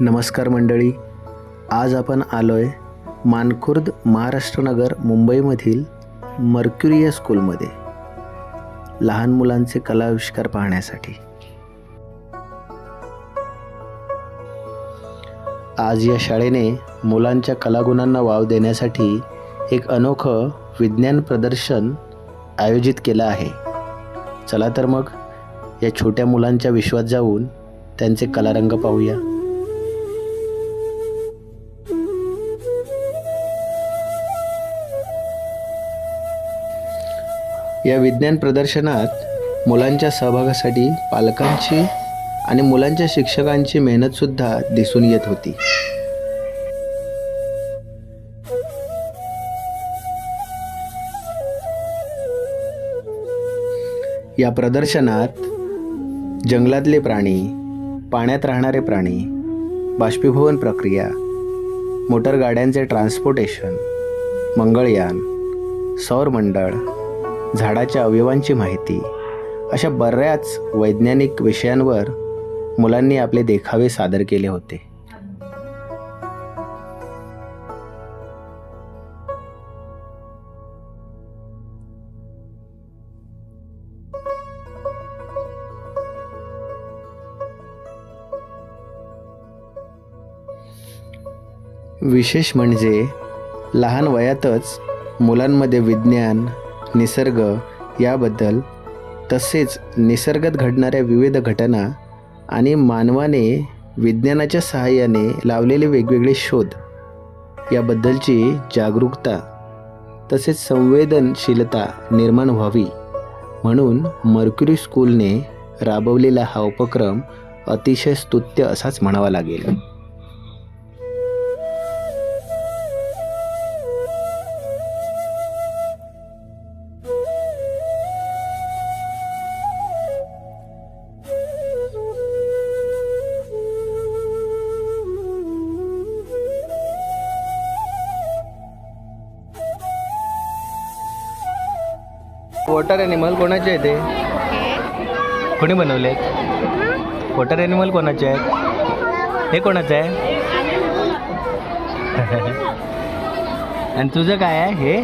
नमस्कार मंडळी. आज आपण आलो आहे मानखुर्द महाराष्ट्रनगर मुंबईमधील मर्क्युरिया स्कूलमध्ये. लहान मुलांचे कलाविष्कार पाहण्यासाठी. आज या शाळेने मुलांच्या कलागुणांना वाव देण्यासाठी एक अनोखं विज्ञान प्रदर्शन आयोजित केलं आहे. चला तर मग या छोट्या मुलांच्या विश्वात जाऊन त्यांचे कलारंग पाहूया. या विज्ञान प्रदर्शनात मुलांच्या सहभागासाठी पालकांची आणि मुलांच्या शिक्षकांची मेहनतसुद्धा दिसून येत होती. या प्रदर्शनात जंगलातले प्राणी पाण्यात राहणारे प्राणी बाष्पीभवन प्रक्रिया मोटर गाड्यांचे ट्रान्सपोर्टेशन मंगळयान सौरमंडळ झाडाच्या अवयवांची माहिती. अशा बऱ्याच वैज्ञानिक विषयांवर मुलांनी आपले देखावे सादर केले होते. विशेष म्हणजे लहान वयातच मुलांमध्ये विज्ञान निसर्ग याबद्दल तसेच निसर्गात घडणाऱ्या विविध घटना आणि मानवाने विज्ञानाच्या सहाय्याने लावलेले वेगवेगळे शोध याबद्दलची जागरूकता तसेच संवेदनशीलता निर्माण व्हावी म्हणून मर्क्युरी स्कूलने राबवलेला हा उपक्रम अतिशय स्तुत्य असाच म्हणावा लागेल. वॉटर ॲनिमल कोणाचे आहे ते कोणी बनवले वॉटर ॲनिमल कोणाचे आहेत? हे कोणाचं आहे? आणि तुझं काय आहे हे?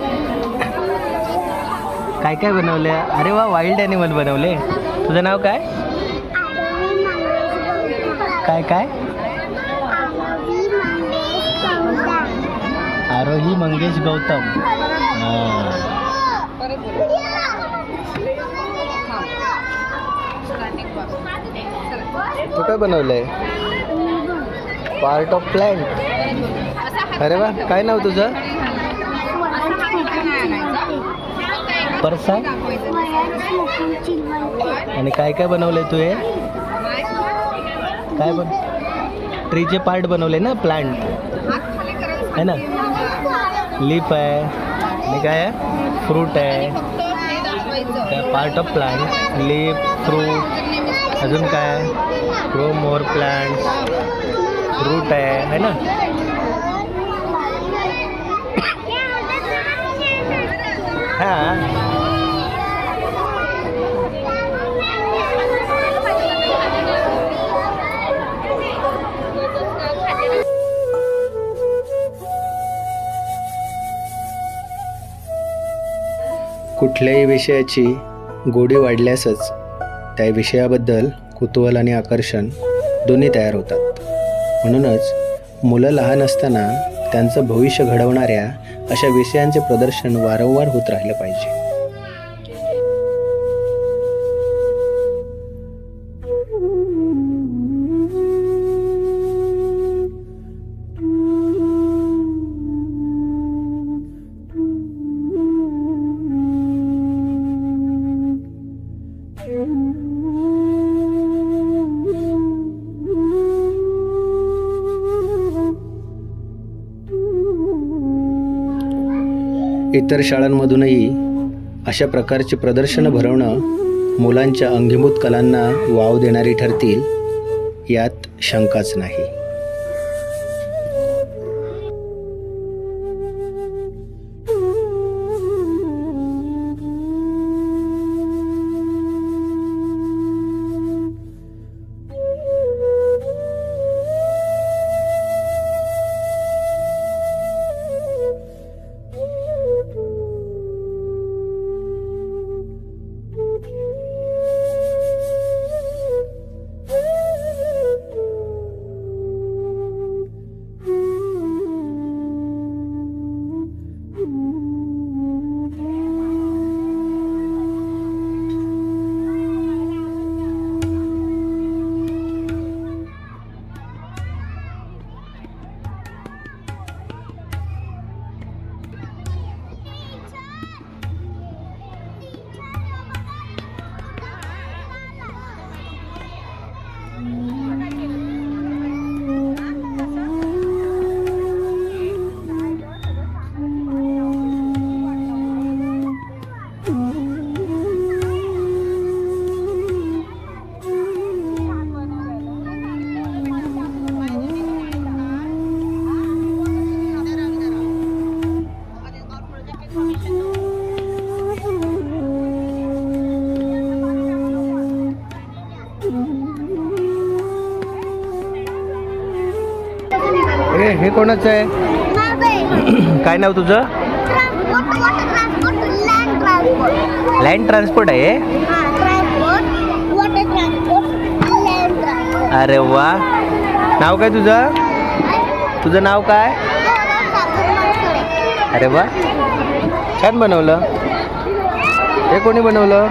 काय काय बनवले? अरे वा वाईल्ड ॲनिमल बनवले. तुझं नाव काय? काय काय? आरोही मंगेश गौतम. तू काय बनवलंय? पार्ट ऑफ प्लॅन्ट अरे वा काय नाव तुझं? परसा? आणि काय काय बनवलंय तू हे? काय बन ट्रीचे पार्ट बनवले ना प्लांट है ना? लीफ आहे. आणि काय आहे? फ्रूट आहे. Part of plant leaf fruit अजून काय ग्रो मोर प्लांट्स फ्रूट आहे है ना? हा। कुठल्याही विषयाची गोडी वाढल्यासच त्या विषयाबद्दल कुतूहल आणि आकर्षण दोन्ही तयार होतात. म्हणूनच मुलं लहान असताना त्यांचं भविष्य घडवणाऱ्या अशा विषयांचे प्रदर्शन वारंवार होत राहिलं पाहिजे. इतर शाळांमधूनही अशा प्रकारची प्रदर्शनं भरवणं मुलांच्या अंगीभूत कलांना वाव देणारी ठरतील यात शंकाच नाही. हे हे कोणाचं आहे? काय नाव तुझं? लँड ट्रान्सपोर्ट आहे? हे? अरे वा. नाव काय तुझं? तुझं नाव काय? अरे वा. छान बनवलं. हे कोणी बनवलं?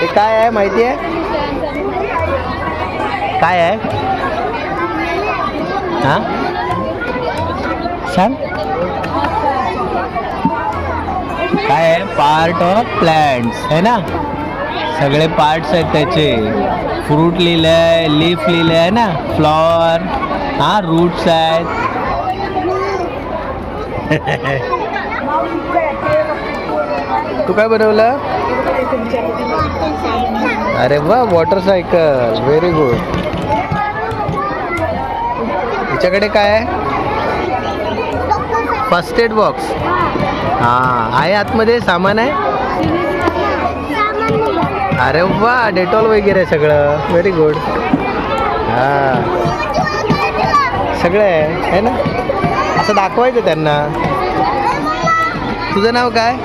हे काय आहे? माहिती आहे? काय आहे? हां? सांग. काय आहे? पार्ट ऑफ प्लॅन्ट्स आहे ना? सगळे पार्ट्स आहेत त्याचे. फ्रूट लिहिलं आहे लीफ लिहिलं आहे ना? फ्लॉवर हां रूट्स आहेत. तू काय बनवलं? अरे वा वॉटर सायकल व्हेरी गुड याच्याकडे काय आहे? फर्स्ट एड बॉक्स हां आहे आतमध्ये सामान आहे? अरे वा डेटॉल वगैरे सगळं. व्हेरी गुड हां. सगळं आहे है ना? असं दाखवायचं त्यांना. तुझं नाव काय?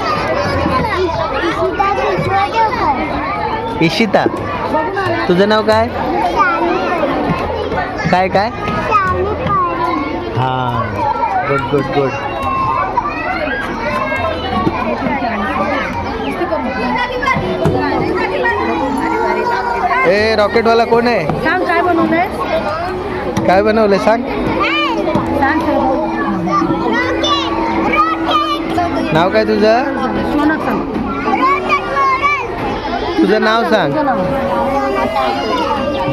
इशिता. तुझं नाव काय? काय काय? हां गुड गुड गुड ए रॉकेटवाला कोण आहे? सांग काय बनवलंय? काय बनवलं सांग. सांग नाव काय तुझं? तुझं नाव सांग. नाव.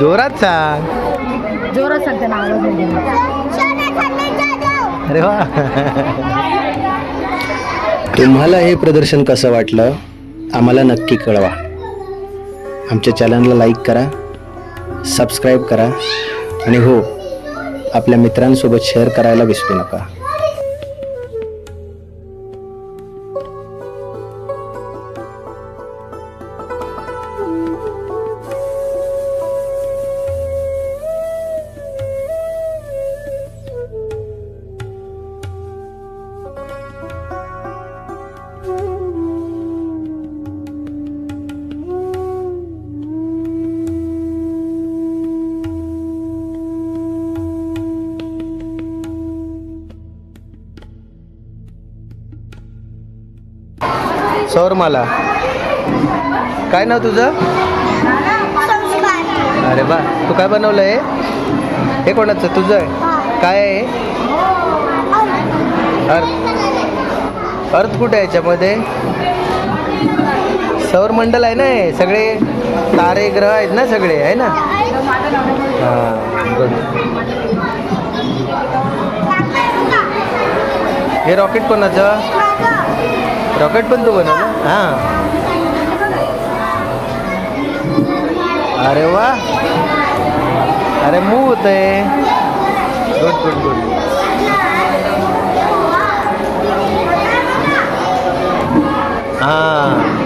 जोरात सांग. जोरात सांगते ना आवाज नाही येत. अरे वा. तुम्हाला हे प्रदर्शन कसं वाटलं? आम्हाला नक्की कळवा. आमच्या चॅनलला लाईक करा सबस्क्राईब करा आणि हो आपल्या मित्रांसोबत शेअर करायला विसरू नका. सौरमाला. काय नाव तुझं? अरे बा तू काय बनवलं आहे हे कोणाचं? तुझं? आहे काय आहे? अर्थ अर्थ कुठे आहे याच्यामध्ये? सौरमंडल आहे ना हे सगळे तारे ग्रह आहेत ना सगळे आहे ना? हां गुड हे रॉकेट कोणाचं? रॉकेट पण तू बनवलं? हां. अरे वा. अरे मूव होत आहे. Good good good. हां.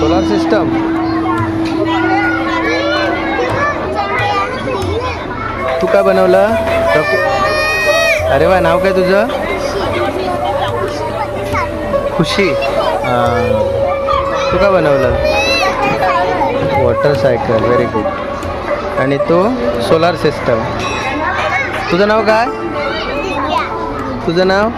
सोलार सिस्टम तू काय बनवलं? अरे वा नाव काय तुझं? खुशी. तू काय बनवलं? वॉटर सायकल व्हेरी गुड आणि तो? सोलार सिस्टम तुझं नाव काय? तुझं नाव?